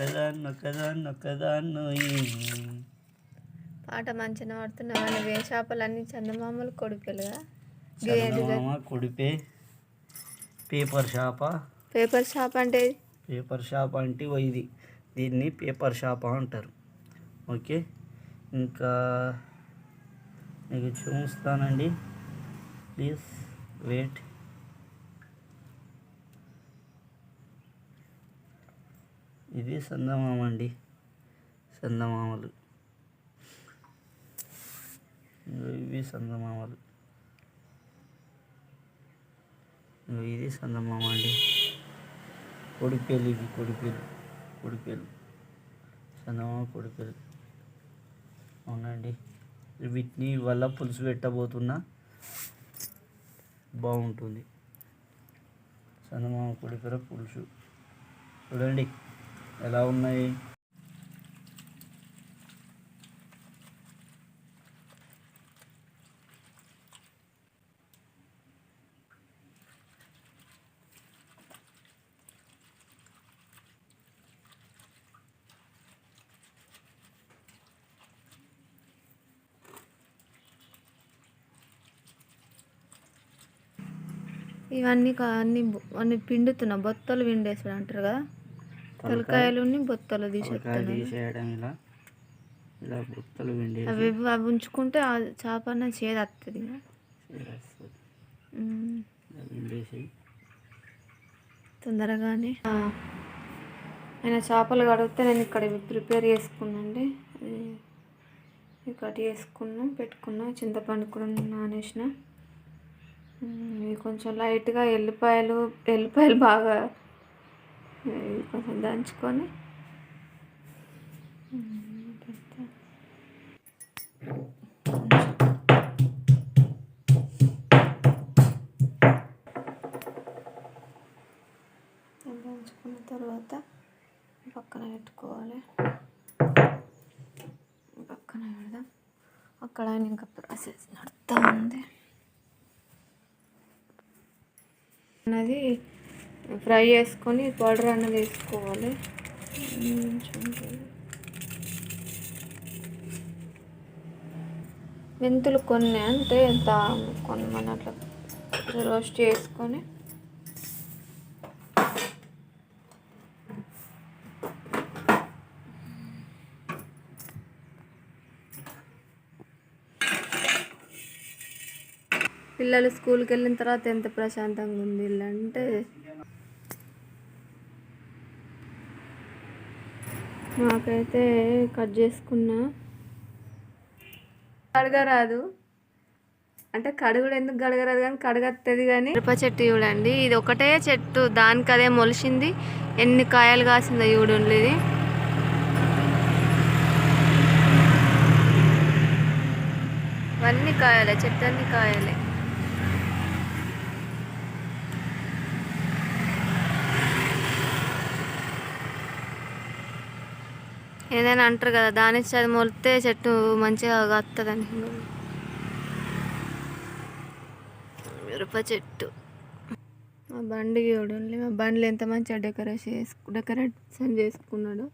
ఒక్కదాన్ని ఒక్కదాన్ని ఒక్కదాన్ని. పాట మంచిగా పడుతున్నావు? అని ఏ చేపలన్నీ చందమామలు కొడుకులుగా? చందమామ కొడిపే. Paper shop. పేపర్ షాప్ అంటే? పేపర్ షాప్ అంటే ఇది. దీన్ని పేపర్ షాప్ అంటారు. ఓకే? ఇంకా మీకు చూస్తానండి. Please wait. ఇది సందమామ అండి సందమామలు ఇవి సందమామలు. ఇది సందమామ అండి కొడిపేలు ఇవి కొడిపేలు. కొడిపేలు చందమామ కొడిపేలు. అవునండి. వీటిని వల్ల పులుసు పెట్టబోతున్నా బాగుంటుంది. చందమామ కొడిపేర పులుసు. చూడండి. ఎలా ఉన్నాయి? ఇవన్నీ కా- అన్ని అన్ని పిండుతున్నా. బొత్తలు పిండేసాడు అంటారు కదా? తలకాయలు బొత్తలు తీసేస్తాను తీసేయడం ఇలా ఇలా బుత్తలు పిండేసి అవి అవి ఉంచుకుంటే ఆ చేప అన్న చేదు వస్తుంది తొందరగానే. ఆయన చేపలు కడిగితే నేను ఇక్కడ ప్రిపేర్ చేసుకున్నాండి ఇవి కట్ చేసుకున్నాం పెట్టుకున్నాం చింతపండు కూడా నానేసిన. కొంచెం లైట్గా ఎల్లిపాయలు ఎల్లిపాయలు బాగా కొంచెం దంచుకొని. దంచుకున్న తర్వాత పక్కన పెట్టుకోవాలి. పక్కన పెడదాం. అక్కడ ఆయన ఇంకా ప్రాసెస్ నడుతూ ఉంది. అన్నది ఫ్రై చేసుకొని పౌడర్ అన్నది వేసుకోవాలి. మెంతులు కొన్ని అంటే ఎంత కొన్ని మన అట్లా రోస్ట్ చేసుకొని పిల్లలు స్కూల్కి వెళ్ళిన తర్వాత ఎంత ప్రశాంతంగా ఉంది ఇల్లు అంటే నాకైతే కట్ చేసుకున్నా. కడగరాదు అంటే కడుగుడు ఎందుకు కడగరాదు కానీ కడగత్తది కానీ. మిరప చెట్టు చూడండి. ఇది ఒకటే చెట్టు. దానికి అదే మొలిసింది. ఎన్ని కాయలు కాసిందో చూడండి ఇది. అన్ని కాయలే చెట్టు అన్ని కాయలే. ఏదైనా అంటారు కదా దాని చది మొలితే చెట్టు మంచిగా వస్తుందని మిరప చెట్టు. మా బండి చూడండి మా బండిలో ఎంత మంచిగా డెకరేషన్ చేసుకు డెకరేషన్ చేసుకున్నాడు.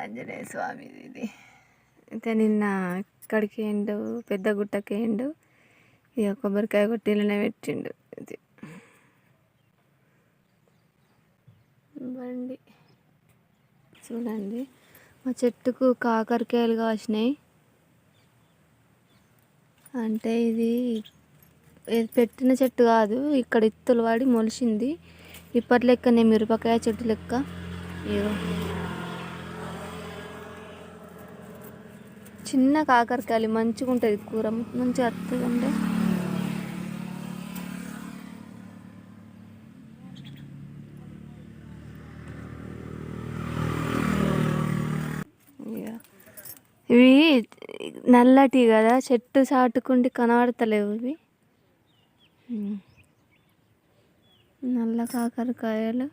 ఆంజనేయ స్వామి ఇది. అయితే నిన్న ఇక్కడికి ఎండు పెద్ద గుట్టకి ఎండు ఇక కొబ్బరికాయ కొట్టిలోనే పెట్టిండు. ఇది. బండి. చూడండి. మా చెట్టుకు కాకరకాయలు కాసినాయి. అంటే ఇది పెట్టిన చెట్టు కాదు ఇక్కడ ఇత్తులు వాడి మొలిచింది ఇప్పటి లెక్కనే మిరపకాయ చెట్టు లెక్క. ఇదో చిన్న కాకరకాయలు మంచిగా ఉంటుంది కూర మంచిగా అత్తగా ఇక ఇవి నల్లటి కదా చెట్టు చాటుకుండి కనబడతలేవు ఇవి. నల్ల కాకరకాయలు.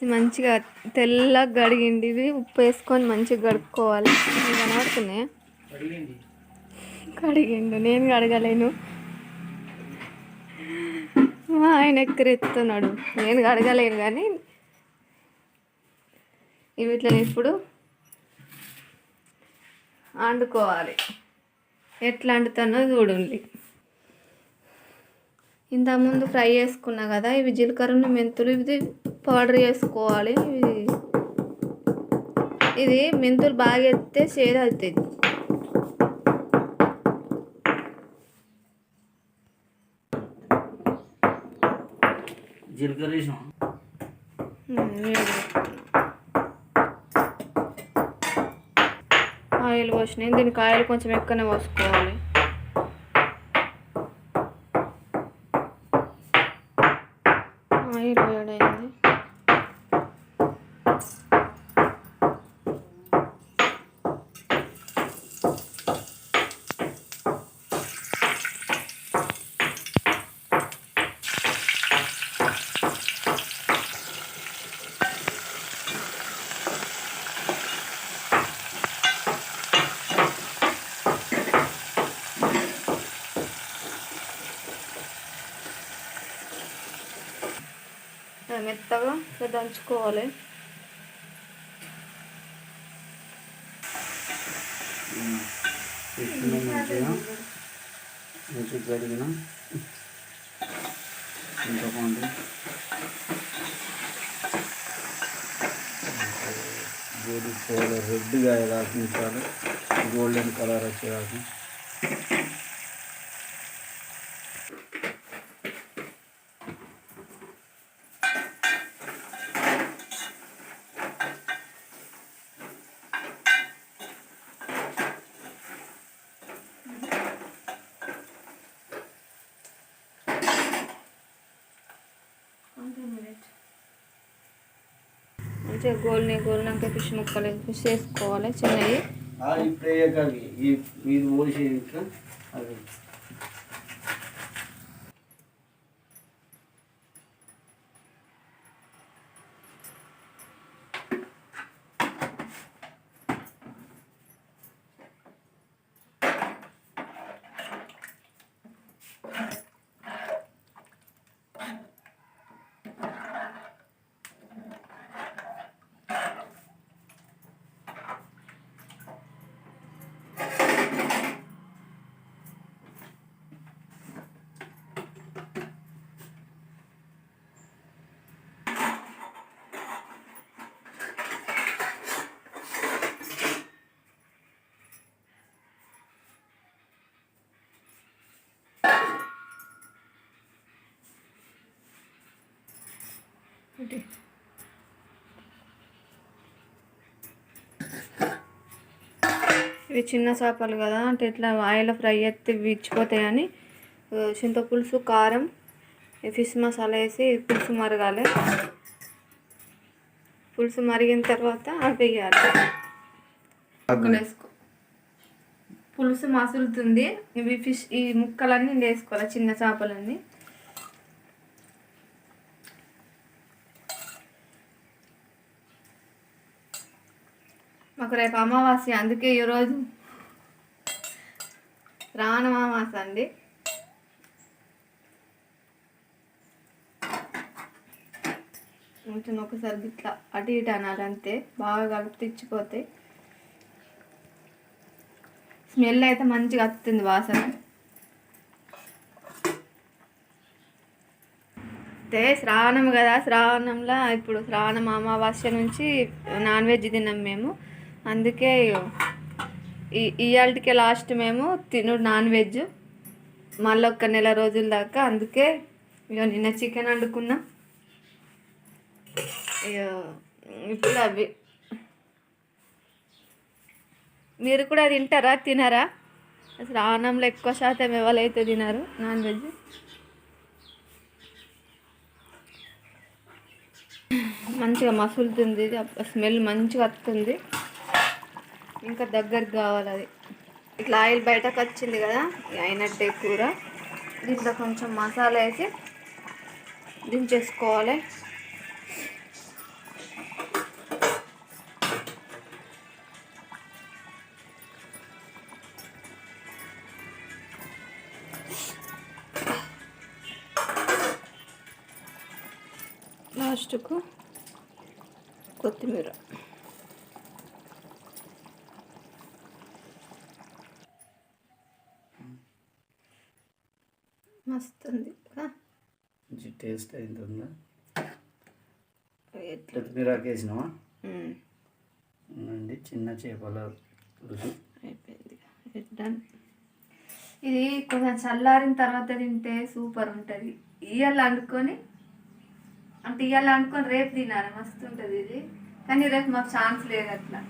మంచిగా తెల్లగా గడిగిండి ఇవి ఉప్పు వేసుకొని మంచిగా గడుపుకోవాలి కనబడుతున్నాయి కనబడుతున్నాయా? కడిగిండు నేను కడగలేను. మా ఆయన ఎక్కరెత్తున్నాడు? నేను కడగలేను కానీ ఇట్లా ఇప్పుడు వండుకోవాలి ఎట్లా వండుతానో చూడండి. ఇంతకుముందు ఫ్రై చేసుకున్నా కదా ఇవి జీలకర్ర మెంతులు ఇది పౌడర్ చేసుకోవాలి. ఇవి ఇది మెంతులు బాగా ఎత్తే చేదు అవుతుంది. జీలకర్ర ఆయిల్ పోసినాయి దీనికి ఆయిల్ కొంచెం ఎక్కువనే పోసుకోవాలి ఆయిల్ వేడైంది అది మెత్తగా ఇట్లా దంచుకోవాలి మంచిగా మంచిగా కడిగిన చింతపండు గోధుమ కలర్ రెడ్గా ఉంచాలి? గోల్డెన్ కలర్ వచ్చేదాకా. మంచిగా గోల్ని గోల్నాక ఫిష్ ముక్కలు ఫిష్ వేసుకోవాలి చిన్నవి. ఇవి చిన్న చేపలు కదా అంటే ఇట్లా ఆయిల్ ఫ్రై అయితే విచ్చిపోతాయని ఆ, చింతపులుసు కారం ఫిష్ మసాలా వేసి పులుసు మరగాలి. పులుసు మరిగిన తర్వాత అవి వేయాలి వేసుకో. పులుసు మసులుతుంది ఇవి ఫిష్ ఈ ముక్కలన్నీ వేసుకోవాలి చిన్న చేపలన్నీ. మాకు రేపు అమావాస్య అందుకే ఈరోజు శ్రావణ అమావాస అండి. కొంచెం ఒకసారి ఇట్లా అటు ఇటు అనాలి అంతే బాగా కలిపి తెచ్చిపోతే. స్మెల్ అయితే మంచిగా వస్తుంది వాసన. అయితే శ్రావణం కదా శ్రావణంలో ఇప్పుడు శ్రావణం అమావాస్య నుంచి నాన్ వెజ్ తిన్నాం మేము. అందుకే ఈ ఇవాళకే లాస్ట్ మేము తినుడు నాన్ వెజ్ మళ్ళీ ఒక నెల రోజుల దాకా అందుకే ఇక నిన్న చికెన్ వండుకున్నా. ఇప్పుడు అవి. మీరు కూడా తింటారా తినరా? అసలు ఆనంలో ఎక్కువ శాతం ఎవరైతే తినరు నాన్ వెజ్? మంచిగా మసులుతుంది స్మెల్ మంచిగా వస్తుంది. ఇంకా దగ్గరికి కావాలి అది. ఇట్లా ఆయిల్ బయటకు వచ్చింది కదా అయినట్టే కూర. దీంట్లో కొంచెం మసాలా వేసి దించేసుకోవాలి. లాస్ట్కు కొత్తిమీర. మస్తు ఉంది? మంచి టేస్ట్ అయింటుందా? ఎట్లా? కొత్తిమీర వేసినావా? ఉమ్, అవునండి చిన్న చేపల పులుసు. అయిపోయింది ఇది కొంచెం చల్లారిన తర్వాత తింటే సూపర్ ఉంటుంది. ఇవాళ వండుకొని అంటే ఇవాళ వండుకొని రేపు తినాలి. మస్తు ఉంటుంది ఇది. కానీ రేపు మాకు ఛాన్స్ లేదు అట్లా.